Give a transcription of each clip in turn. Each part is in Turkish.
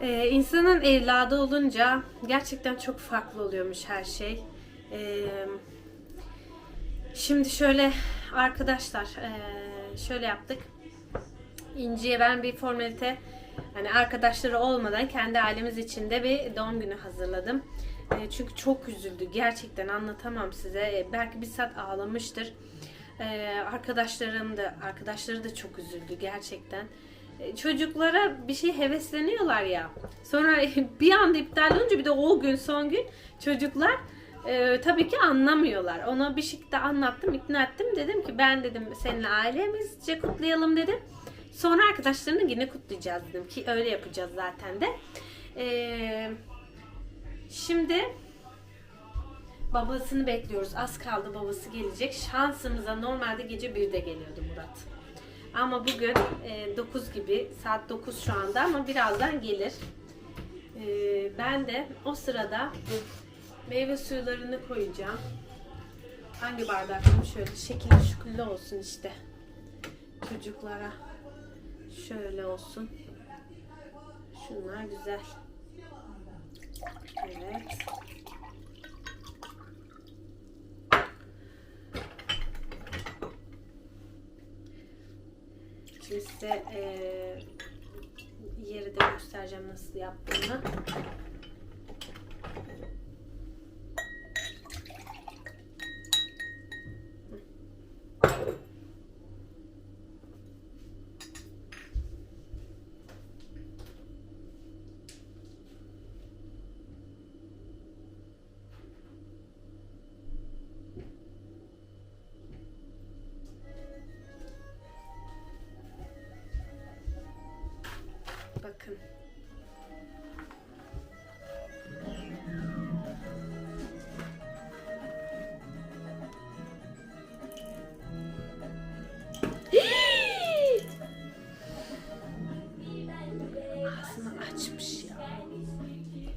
Ee, insanın evladı olunca gerçekten çok farklı oluyormuş her şey. Ee, şimdi şöyle arkadaşlar ee, şöyle yaptık. İnci'ye ben bir formalite hani arkadaşları olmadan kendi ailemiz içinde bir doğum günü hazırladım. Ee, çünkü çok üzüldü. Gerçekten anlatamam size. Ee, belki bir saat ağlamıştır. Ee, arkadaşlarım da arkadaşları da çok üzüldü gerçekten. Ee, çocuklara bir şey hevesleniyorlar ya. Sonra bir anda iptal olunca bir de o gün son gün çocuklar e, tabii ki anlamıyorlar. Ona bir şekilde anlattım, ikna ettim. Dedim ki ben dedim seninle ailemizce kutlayalım dedim. Sonra arkadaşlarını yine kutlayacağız dedim ki öyle yapacağız zaten de. Ee, şimdi babasını bekliyoruz. Az kaldı babası gelecek. Şansımıza normalde gece 1'de geliyordu Murat. Ama bugün e, 9 gibi, saat 9 şu anda ama birazdan gelir. E, ben de o sırada meyve suyularını koyacağım. Hangi bardakım şöyle şekilli şükürlü olsun işte. Çocuklara şöyle olsun. Şunlar güzel. Evet. Size eee, yeri de göstereceğim nasıl yaptığımı. Bakın. Ağzını açmış ya.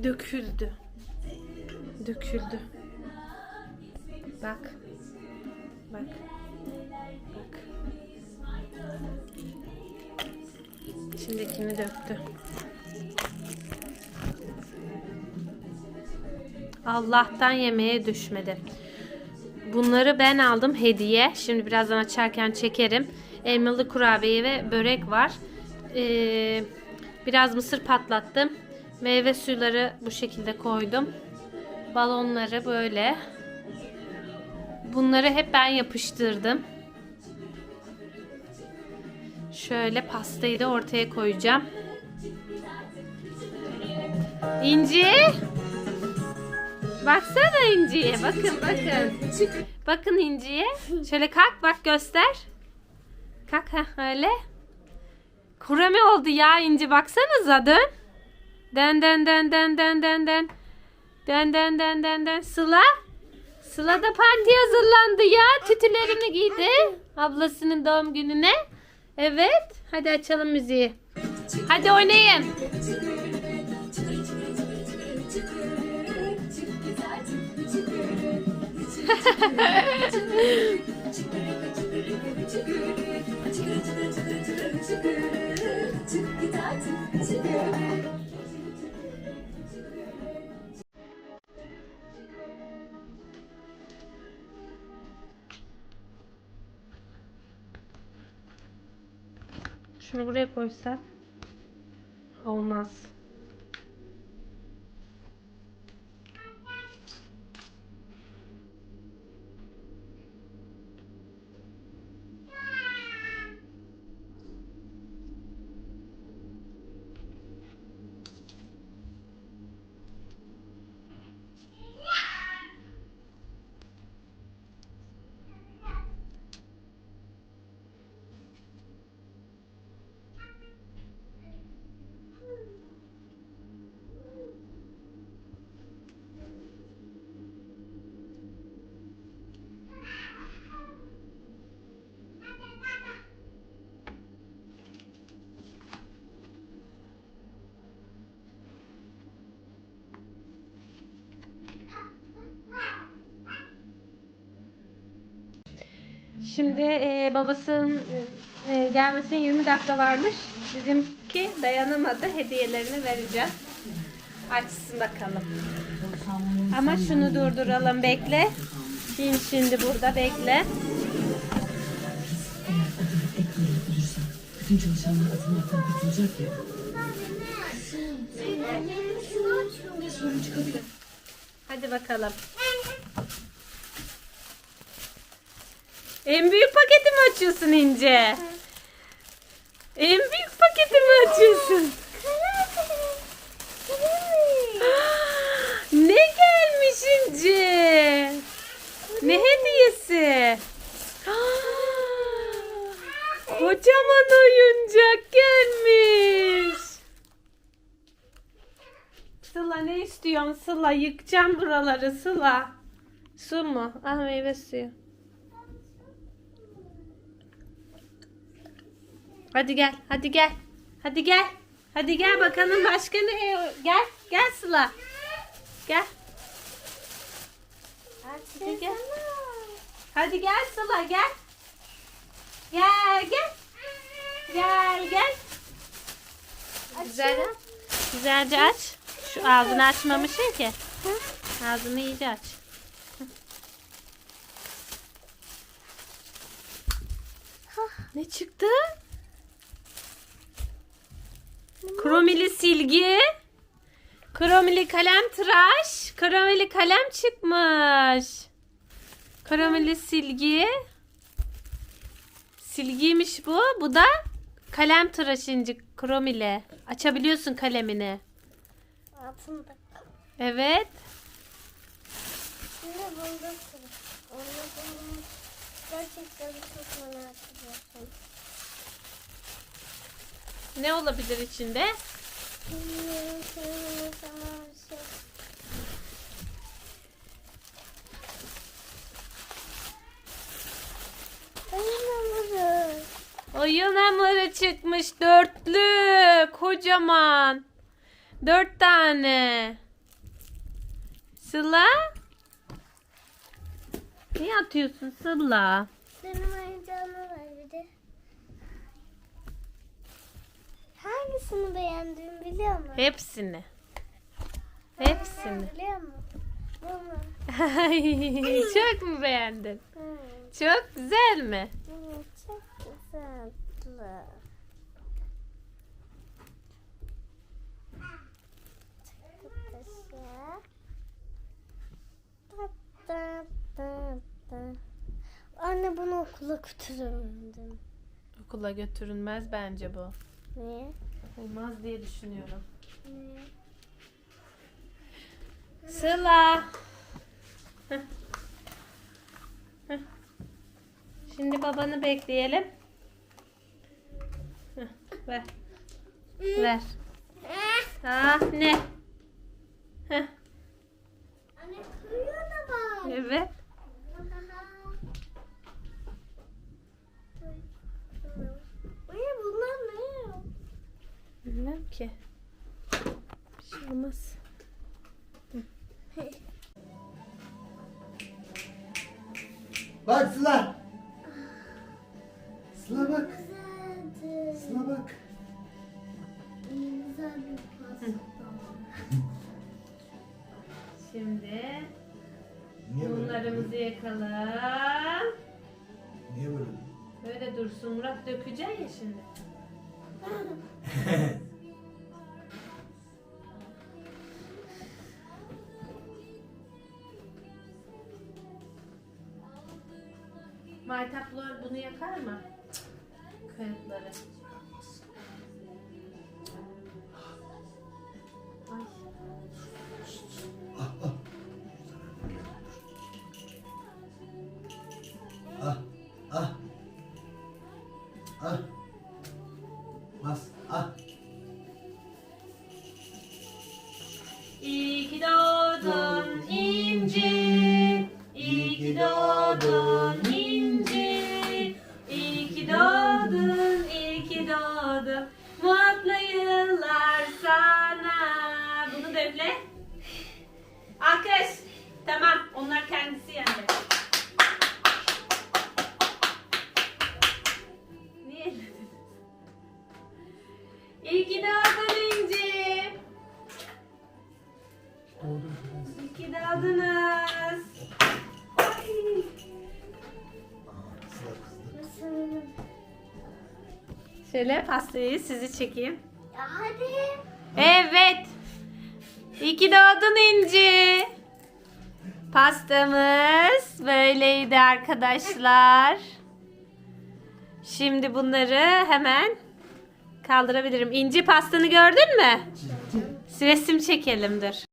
Döküldü. Döküldü. Bak. Bak. Bak. İçindekini döktü. Allah'tan yemeğe düşmedi. Bunları ben aldım hediye. Şimdi birazdan açarken çekerim. Elmalı kurabiye ve börek var. Ee, biraz mısır patlattım. Meyve suyları bu şekilde koydum. Balonları böyle. Bunları hep ben yapıştırdım. Şöyle pastayı da ortaya koyacağım. İnci. Baksana İnci'ye. Bakın bakın. Bakın İnci'ye. Şöyle kalk bak göster. Kalk ha öyle. Kurame oldu ya İnci baksanıza dön. Den den den den den den den. Den den den den den. Sıla. Sıla da parti hazırlandı ya. Tütülerini giydi. Ablasının doğum gününe. Evet. Hadi açalım müziği. Hadi oynayın. Şunu buraya koysak olmaz. Şimdi e, babasının e, gelmesine 20 dakika varmış. Bizim ki dayanamadı. Hediyelerini vereceğim. Açsın bakalım. Ama şunu durduralım bekle. Kim şimdi burada bekle. Bütün çalışanlar azınlıktan kurtulacak ya. Hadi bakalım. En büyük paketi mi açıyorsun İnce? En büyük paketi mi açıyorsun? ne gelmiş İnce? Ne hediyesi? Kocaman oyuncak gelmiş. Sıla ne istiyorsun Sıla? Yıkacağım buraları Sıla. Su mu? Ah meyve suyu. Hadi gel, hadi gel. Hadi gel. Hadi gel bakalım başka ne? Gel, gel Sıla. Gel. Hadi gel. Hadi gel Sıla gel. Gel gel. Gel gel. Güzel. Güzelce aç. Şu ağzını açmamışsın ki. Ağzını iyice aç. Ne çıktı? Kromili silgi. Kromili kalem tıraş. Kromili kalem çıkmış. Kromili silgi. Silgiymiş bu. Bu da kalem tıraşıncı kromili. Açabiliyorsun kalemini. Altında. Evet. Şimdi buldum. Onu buldum. Gerçekten çok merak ediyorum. Ne olabilir içinde? Oyun hamuru çıkmış dörtlü. Kocaman. Dört tane. Sıla? Niye atıyorsun Sıla? Benim oyuncağımı ver bir de. Hangisini beğendiğimi biliyor musun? Hepsini. Hepsini. Biliyor musun? Bunu. Çok mu beğendin? Hmm. Çok güzel mi? Hmm, çok güzel. Anne bunu okula götürürdüm. Okula götürülmez bence bu. Niye? Olmaz diye düşünüyorum. Niye? Sıla. Heh. Heh. Şimdi babanı bekleyelim. Heh, Ver. Ver. Ah ne? Heh, Anne kıyıyor da bak. Evet. Anne bunlar ne? Bilmem ki. Olmaz. Bak Sıla. Sıla bak. Sıla bak. Şimdi Niye böyle? mumlarımızı yakalım. Niye böyle? Böyle dursun Murat dökeceksin ya şimdi. Maytaplar bunu yakar mı? Cık, Kağıtları. Ay. Ah. Ah. Ah. Bas. Ah. İyi ki doğdun İnci. İyi ki doğdun, İyi ki doğdun İnci. İyi ki doğdunuz. Şöyle pastayı sizi çekeyim. Hadi. Evet. İyi ki doğdun İnci. Pastamız böyleydi arkadaşlar. Şimdi bunları hemen kaldırabilirim. İnci pastanı gördün mü? Resim çekelim dur.